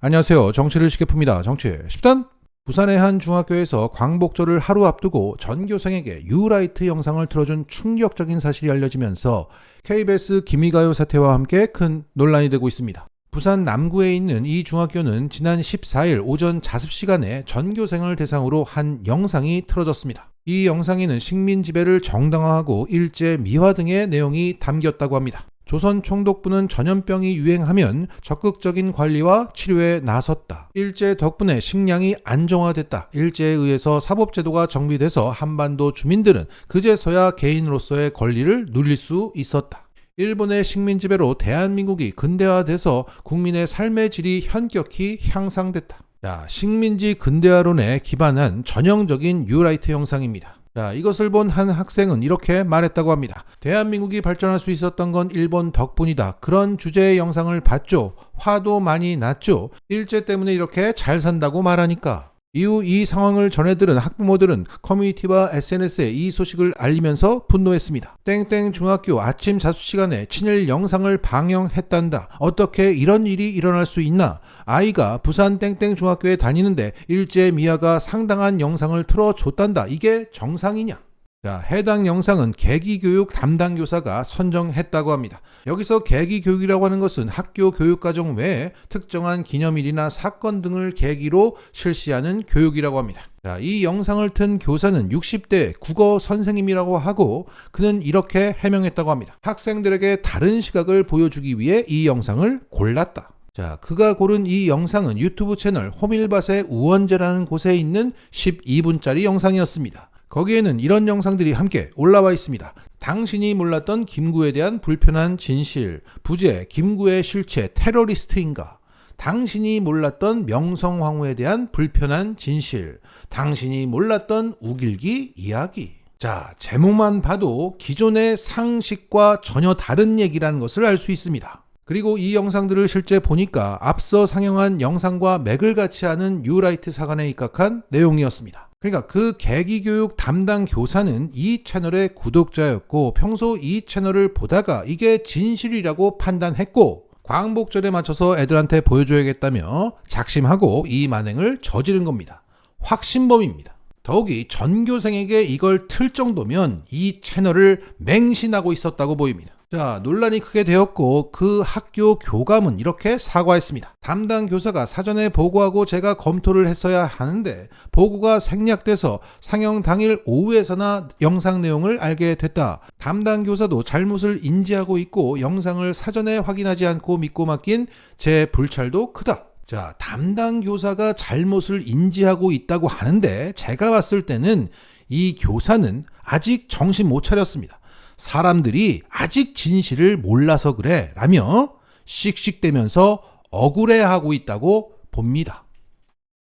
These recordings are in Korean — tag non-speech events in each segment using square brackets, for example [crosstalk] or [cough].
안녕하세요. 정치를 쉽게 풉니다. 정치 10단. 부산의 한 중학교에서 광복절을 하루 앞두고 전교생에게 유라이트 영상을 틀어준 충격적인 사실이 알려지면서 KBS 기미가요 사태와 함께 큰 논란이 되고 있습니다. 부산 남구에 있는 이 중학교는 지난 14일 오전 자습 시간에 전교생을 대상으로 한 영상이 틀어졌습니다. 이 영상에는 식민 지배를 정당화하고 일제 미화 등의 내용이 담겼다고 합니다. 조선 총독부는 전염병이 유행하면 적극적인 관리와 치료에 나섰다. 일제 덕분에 식량이 안정화됐다. 일제에 의해서 사법제도가 정비돼서 한반도 주민들은 그제서야 개인으로서의 권리를 누릴 수 있었다. 일본의 식민 지배로 대한민국이 근대화돼서 국민의 삶의 질이 현격히 향상됐다. 자, 식민지 근대화론에 기반한 전형적인 뉴라이트 영상입니다. 자, 이것을 본 한 학생은 이렇게 말했다고 합니다. 대한민국이 발전할 수 있었던 건 일본 덕분이다. 그런 주제의 영상을 봤죠. 화도 많이 났죠. 일제 때문에 이렇게 잘 산다고 말하니까. 이후 이 상황을 전해들은 학부모들은 커뮤니티와 SNS에 이 소식을 알리면서 분노했습니다. 땡땡 중학교 아침 자습 시간에 친일 영상을 방영했단다. 어떻게 이런 일이 일어날 수 있나? 아이가 부산 땡땡 중학교에 다니는데 일제 미아가 상당한 영상을 틀어줬단다. 이게 정상이냐? 자, 해당 영상은 계기교육 담당 교사가 선정했다고 합니다. 여기서 계기교육이라고 하는 것은 학교 교육과정 외에 특정한 기념일이나 사건 등을 계기로 실시하는 교육이라고 합니다. 자, 이 영상을 튼 교사는 60대 국어 선생님이라고 하고 그는 이렇게 해명했다고 합니다. 학생들에게 다른 시각을 보여주기 위해 이 영상을 골랐다. 자, 그가 고른 이 영상은 유튜브 채널 호밀밭의 우원재라는 곳에 있는 12분짜리 영상이었습니다. 거기에는 이런 영상들이 함께 올라와 있습니다. 당신이 몰랐던 김구에 대한 불편한 진실, 부재, 김구의 실체, 테러리스트인가? 당신이 몰랐던 명성황후에 대한 불편한 진실, 당신이 몰랐던 우길기 이야기. 자, 제목만 봐도 기존의 상식과 전혀 다른 얘기라는 것을 알 수 있습니다. 그리고 이 영상들을 실제 보니까 앞서 상영한 영상과 맥을 같이 하는 유라이트 사관에 입각한 내용이었습니다. 그러니까 그 계기 교육 담당 교사는 이 채널의 구독자였고 평소 이 채널을 보다가 이게 진실이라고 판단했고 광복절에 맞춰서 애들한테 보여줘야겠다며 작심하고 이 만행을 저지른 겁니다. 확신범입니다. 더욱이 전교생에게 이걸 틀 정도면 이 채널을 맹신하고 있었다고 보입니다. 자, 논란이 크게 되었고 그 학교 교감은 이렇게 사과했습니다. 담당 교사가 사전에 보고하고 제가 검토를 했어야 하는데 보고가 생략돼서 상영 당일 오후에서나 영상 내용을 알게 됐다. 담당 교사도 잘못을 인지하고 있고 영상을 사전에 확인하지 않고 믿고 맡긴 제 불찰도 크다. 자, 담당 교사가 잘못을 인지하고 있다고 하는데 제가 봤을 때는 이 교사는 아직 정신 못 차렸습니다. 사람들이 아직 진실을 몰라서 그래 라며 씩씩대면서 억울해하고 있다고 봅니다.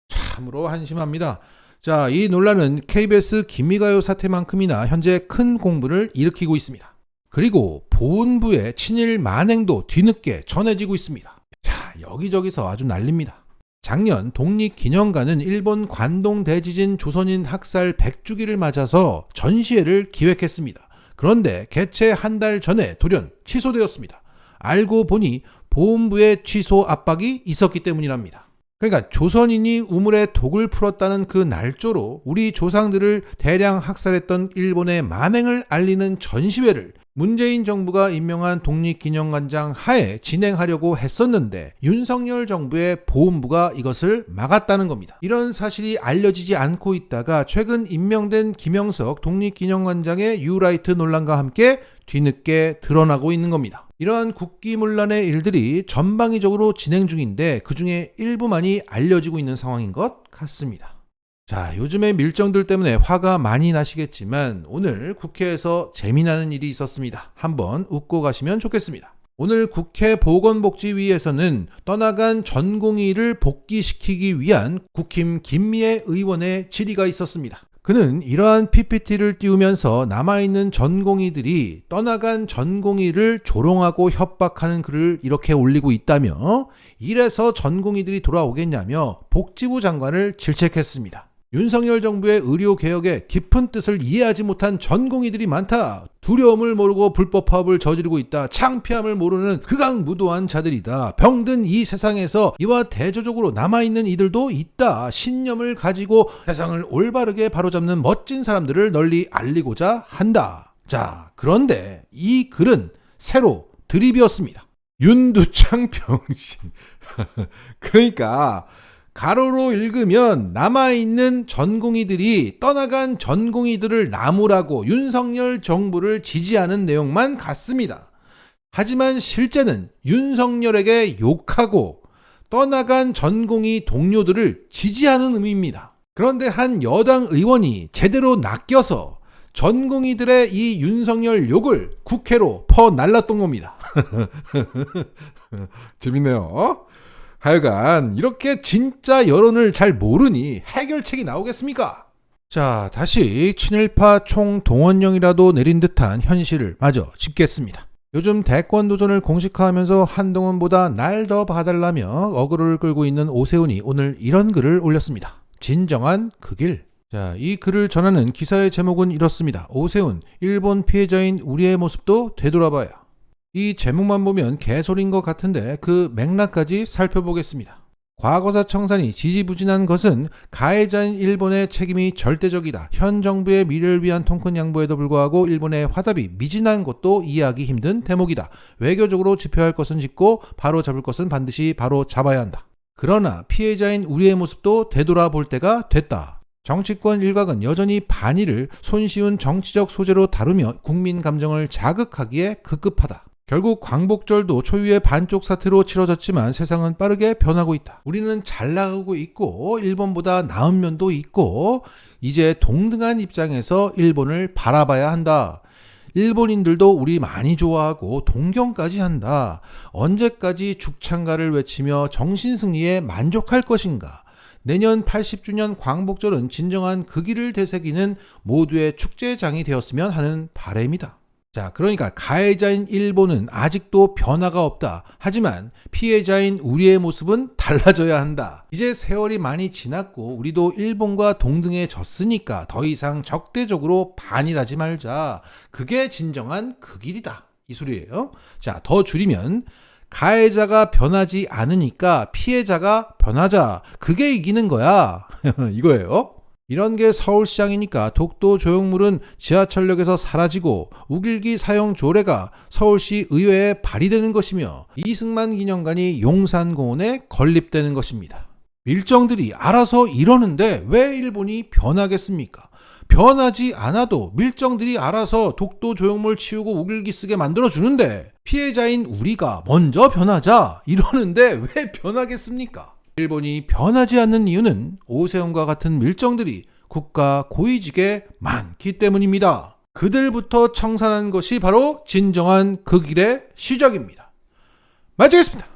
참으로 한심합니다. 자, 이 논란은 KBS 김미가요 사태만큼이나 현재 큰 공분을 일으키고 있습니다. 그리고 보훈부의 친일 만행도 뒤늦게 전해지고 있습니다. 자, 여기저기서 아주 난립니다. 작년 독립기념관은 일본 관동 대지진 조선인 학살 100주기를 맞아서 전시회를 기획했습니다. 그런데 개최 한 달 전에 돌연 취소되었습니다. 알고 보니 보훈부의 취소 압박이 있었기 때문이랍니다. 그러니까 조선인이 우물에 독을 풀었다는 그 날조로 우리 조상들을 대량 학살했던 일본의 만행을 알리는 전시회를 문재인 정부가 임명한 독립기념관장 하에 진행하려고 했었는데 윤석열 정부의 보훈부가 이것을 막았다는 겁니다. 이런 사실이 알려지지 않고 있다가 최근 임명된 김영석 독립기념관장의 유라이트 논란과 함께 뒤늦게 드러나고 있는 겁니다. 이러한 국기문란의 일들이 전방위적으로 진행 중인데 그 중에 일부만이 알려지고 있는 상황인 것 같습니다. 자, 요즘에 밀정들 때문에 화가 많이 나시겠지만 오늘 국회에서 재미나는 일이 있었습니다. 한번 웃고 가시면 좋겠습니다. 오늘 국회 보건복지위에서는 떠나간 전공의를 복귀시키기 위한 국힘 김미애 의원의 질의가 있었습니다. 그는 이러한 PPT를 띄우면서 남아있는 전공의들이 떠나간 전공의를 조롱하고 협박하는 글을 이렇게 올리고 있다며 이래서 전공의들이 돌아오겠냐며 복지부 장관을 질책했습니다. 윤석열 정부의 의료 개혁의 깊은 뜻을 이해하지 못한 전공의들이 많다. 두려움을 모르고 불법 파업을 저지르고 있다. 창피함을 모르는 극악무도한 자들이다. 병든 이 세상에서 이와 대조적으로 남아있는 이들도 있다. 신념을 가지고 세상을 올바르게 바로잡는 멋진 사람들을 널리 알리고자 한다. 자, 그런데 이 글은 새로 드립이었습니다. 윤두창 병신. [laughs] 그러니까 가로로 읽으면 남아있는 전공의들이 떠나간 전공의들을 나무라고 윤석열 정부를 지지하는 내용만 같습니다. 하지만 실제는 윤석열에게 욕하고 떠나간 전공의 동료들을 지지하는 의미입니다. 그런데 한 여당 의원이 제대로 낚여서 전공의들의 이 윤석열 욕을 국회로 퍼 날랐던 겁니다. [laughs] 재밌네요. 하여간 이렇게 진짜 여론을 잘 모르니 해결책이 나오겠습니까? 자, 다시 친일파 총동원령이라도 내린 듯한 현실을 마저 짚겠습니다. 요즘 대권 도전을 공식화하면서 한동훈보다 날 더 봐달라며 어그로를 끌고 있는 오세훈이 오늘 이런 글을 올렸습니다. 진정한 그 길. 자, 이 글을 전하는 기사의 제목은 이렇습니다. 오세훈, 일본 피해자인 우리의 모습도 되돌아봐야. 이 제목만 보면 개소리인 것 같은데 그 맥락까지 살펴보겠습니다. 과거사 청산이 지지부진한 것은 가해자인 일본의 책임이 절대적이다. 현 정부의 미래를 위한 통큰 양보에도 불구하고 일본의 화답이 미진한 것도 이해하기 힘든 대목이다. 외교적으로 지표할 것은 짚고 바로 잡을 것은 반드시 바로 잡아야 한다. 그러나 피해자인 우리의 모습도 되돌아볼 때가 됐다. 정치권 일각은 여전히 반의를 손쉬운 정치적 소재로 다루며 국민 감정을 자극하기에 급급하다. 결국 광복절도 초유의 반쪽 사태로 치러졌지만 세상은 빠르게 변하고 있다. 우리는 잘 나가고 있고 일본보다 나은 면도 있고 이제 동등한 입장에서 일본을 바라봐야 한다. 일본인들도 우리 많이 좋아하고 동경까지 한다. 언제까지 죽창가를 외치며 정신승리에 만족할 것인가? 내년 80주년 광복절은 진정한 그 길을 되새기는 모두의 축제장이 되었으면 하는 바람이다. 자, 그러니까 가해자인 일본은 아직도 변화가 없다. 하지만 피해자인 우리의 모습은 달라져야 한다. 이제 세월이 많이 지났고 우리도 일본과 동등해졌으니까 더 이상 적대적으로 반일하지 말자. 그게 진정한 그 길이다. 이 소리예요. 자, 더 줄이면 가해자가 변하지 않으니까 피해자가 변하자. 그게 이기는 거야. [laughs] 이거예요. 이런 게 서울시장이니까 독도 조형물은 지하철역에서 사라지고 우길기 사용 조례가 서울시 의회에 발의되는 것이며 이승만 기념관이 용산공원에 건립되는 것입니다. 밀정들이 알아서 이러는데 왜 일본이 변하겠습니까? 변하지 않아도 밀정들이 알아서 독도 조형물 치우고 우길기 쓰게 만들어 주는데 피해자인 우리가 먼저 변하자 이러는데 왜 변하겠습니까? 일본이 변하지 않는 이유는 오세훈과 같은 밀정들이 국가 고위직에 많기 때문입니다. 그들부터 청산한 것이 바로 진정한 그 길의 시작입니다. 마치겠습니다.